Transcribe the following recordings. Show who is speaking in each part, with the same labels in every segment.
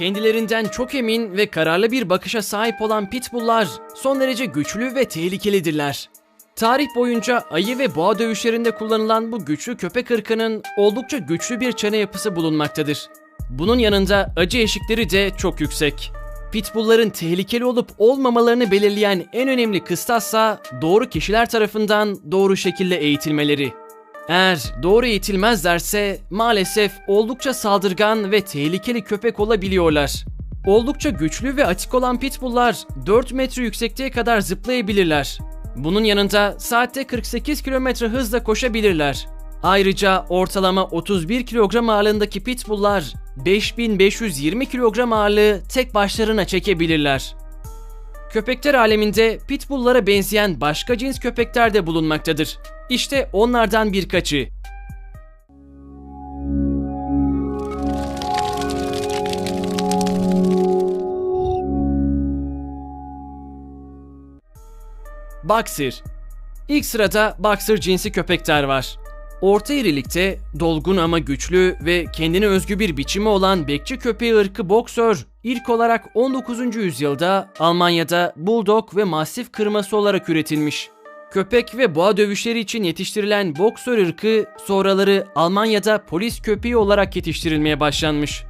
Speaker 1: kendilerinden çok emin ve kararlı bir bakışa sahip olan pitbulllar son derece güçlü ve tehlikelidirler. Tarih boyunca ayı ve boğa dövüşlerinde kullanılan bu güçlü köpek ırkının oldukça güçlü bir çene yapısı bulunmaktadır. Bunun yanında acı eşikleri de çok yüksek. Pitbullların tehlikeli olup olmamalarını belirleyen en önemli kıstassa doğru kişiler tarafından doğru şekilde eğitilmeleri. Eğer doğru eğitilmezlerse maalesef oldukça saldırgan ve tehlikeli köpek olabiliyorlar. Oldukça güçlü ve atik olan pitbulllar 4 metre yüksekliğe kadar zıplayabilirler. Bunun yanında saatte 48 km hızla koşabilirler. Ayrıca ortalama 31 kilogram ağırlığındaki pitbulllar 5520 kilogram ağırlığı tek başlarına çekebilirler. Köpekler aleminde pitbulllara benzeyen başka cins köpekler de bulunmaktadır. İşte onlardan birkaçı. Boxer. İlk sırada Boxer cinsi köpekler var. Orta irilikte, dolgun ama güçlü ve kendine özgü bir biçimi olan bekçi köpeği ırkı Boxer, ilk olarak 19. yüzyılda Almanya'da Bulldog ve Mastif kırması olarak üretilmiş. Köpek ve boğa dövüşleri için yetiştirilen Boxer ırkı sonraları Almanya'da polis köpeği olarak yetiştirilmeye başlanmış.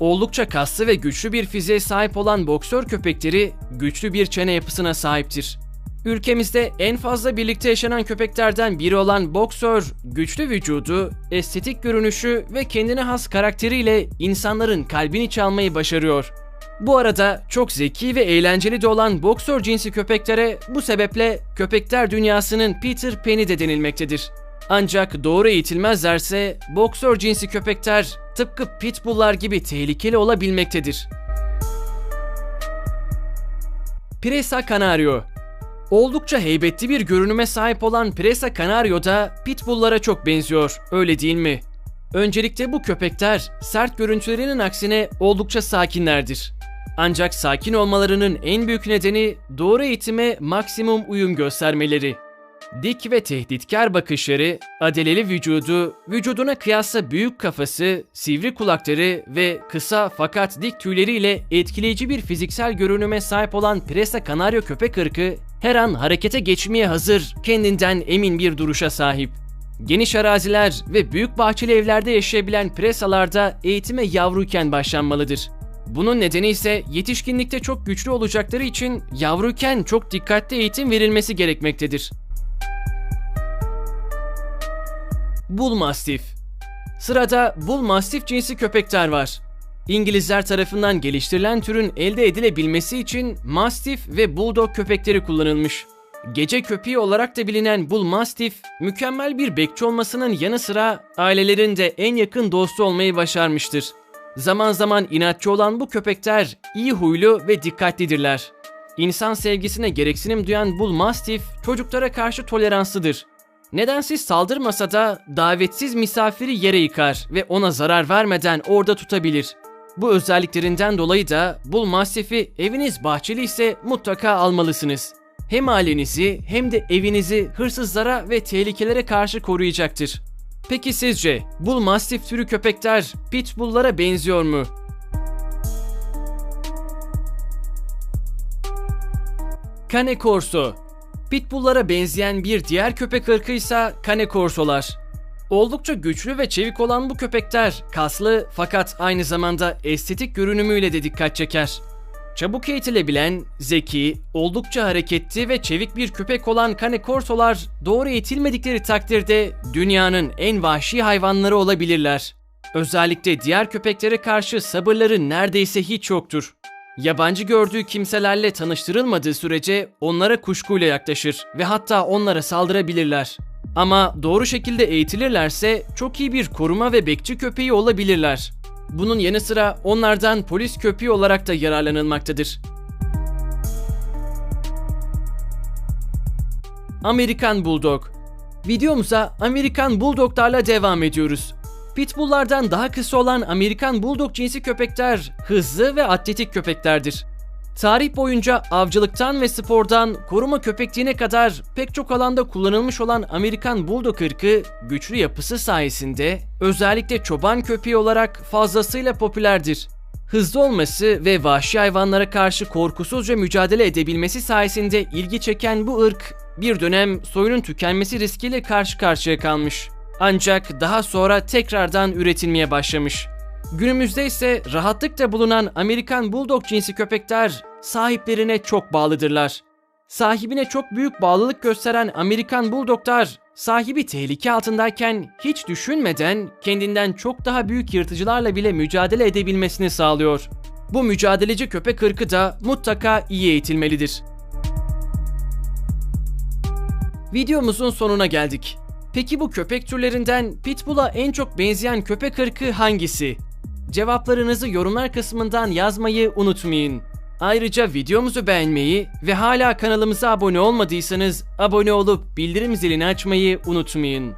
Speaker 1: Oldukça kaslı ve güçlü bir fiziğe sahip olan boksör köpekleri güçlü bir çene yapısına sahiptir. Ülkemizde en fazla birlikte yaşanan köpeklerden biri olan boksör, güçlü vücudu, estetik görünüşü ve kendine has karakteriyle insanların kalbini çalmayı başarıyor. Bu arada çok zeki ve eğlenceli de olan boksör cinsi köpeklere bu sebeple köpekler dünyasının Peter Pan'i de denilmektedir. Ancak doğru eğitilmezlerse boksör cinsi köpekler tıpkı pitbulllar gibi tehlikeli olabilmektedir. Presa Canario Oldukça heybetli bir görünüme sahip olan Presa Canario da pitbulllara çok benziyor, öyle değil mi? Öncelikle bu köpekler sert görüntülerinin aksine oldukça sakinlerdir. Ancak sakin olmalarının en büyük nedeni doğru eğitime maksimum uyum göstermeleri. Dik ve tehditkar bakışları, adeleli vücudu, vücuduna kıyasla büyük kafası, sivri kulakları ve kısa fakat dik tüyleriyle etkileyici bir fiziksel görünüme sahip olan Presa Canario köpek ırkı her an harekete geçmeye hazır, kendinden emin bir duruşa sahip. Geniş araziler ve büyük bahçeli evlerde yaşayabilen presalarda eğitime yavruyken başlanmalıdır. Bunun nedeni ise yetişkinlikte çok güçlü olacakları için yavruyken çok dikkatli eğitim verilmesi gerekmektedir. Bull Mastiff Sırada Bull Mastiff cinsi köpekler var. İngilizler tarafından geliştirilen türün elde edilebilmesi için Mastiff ve Bulldog köpekleri kullanılmış. Gece köpeği olarak da bilinen Bull Mastiff, mükemmel bir bekçi olmasının yanı sıra ailelerin de en yakın dostu olmayı başarmıştır. Zaman zaman inatçı olan bu köpekler iyi huylu ve dikkatlidirler. İnsan sevgisine gereksinim duyan Bull Mastiff çocuklara karşı toleranslıdır. Nedensiz saldırmasa da davetsiz misafiri yere yıkar ve ona zarar vermeden orada tutabilir. Bu özelliklerinden dolayı da Bull Mastiff'i eviniz bahçeli ise mutlaka almalısınız. Hem ailenizi hem de evinizi hırsızlara ve tehlikelere karşı koruyacaktır. Peki sizce Bull Mastiff türü köpekler Pitbull'lara benziyor mu? Cane Corso Pitbull'lara benzeyen bir diğer köpek ırkı ise Cane Corso'lar. Oldukça güçlü ve çevik olan bu köpekler kaslı fakat aynı zamanda estetik görünümüyle de dikkat çeker. Çabuk eğitilebilen, zeki, oldukça hareketli ve çevik bir köpek olan Cane Corso'lar doğru eğitilmedikleri takdirde dünyanın en vahşi hayvanları olabilirler. Özellikle diğer köpeklere karşı sabırları neredeyse hiç yoktur. Yabancı gördüğü kimselerle tanıştırılmadığı sürece onlara kuşkuyla yaklaşır ve hatta onlara saldırabilirler. Ama doğru şekilde eğitilirlerse çok iyi bir koruma ve bekçi köpeği olabilirler. Bunun yanı sıra onlardan polis köpeği olarak da yararlanılmaktadır. Amerikan Bulldog Videomuza Amerikan Bulldog'larla devam ediyoruz. Pitbull'lardan daha kısa olan Amerikan Bulldog cinsi köpekler hızlı ve atletik köpeklerdir. Tarih boyunca avcılıktan ve spordan koruma köpekliğine kadar pek çok alanda kullanılmış olan Amerikan Bulldog ırkı güçlü yapısı sayesinde özellikle çoban köpeği olarak fazlasıyla popülerdir. Hızlı olması ve vahşi hayvanlara karşı korkusuzca mücadele edebilmesi sayesinde ilgi çeken bu ırk bir dönem soyunun tükenmesi riskiyle karşı karşıya kalmış. Ancak daha sonra tekrardan üretilmeye başlamış. Günümüzde ise rahatlıkla bulunan Amerikan Bulldog cinsi köpekler sahiplerine çok bağlıdırlar. Sahibine çok büyük bağlılık gösteren Amerikan Bulldoglar sahibi tehlike altındayken hiç düşünmeden kendinden çok daha büyük yırtıcılarla bile mücadele edebilmesini sağlıyor. Bu mücadeleci köpek ırkı da mutlaka iyi eğitilmelidir. Videomuzun sonuna geldik. Peki bu köpek türlerinden Pitbull'a en çok benzeyen köpek ırkı hangisi? Cevaplarınızı yorumlar kısmından yazmayı unutmayın. Ayrıca videomuzu beğenmeyi ve hala kanalımıza abone olmadıysanız abone olup bildirim zilini açmayı unutmayın.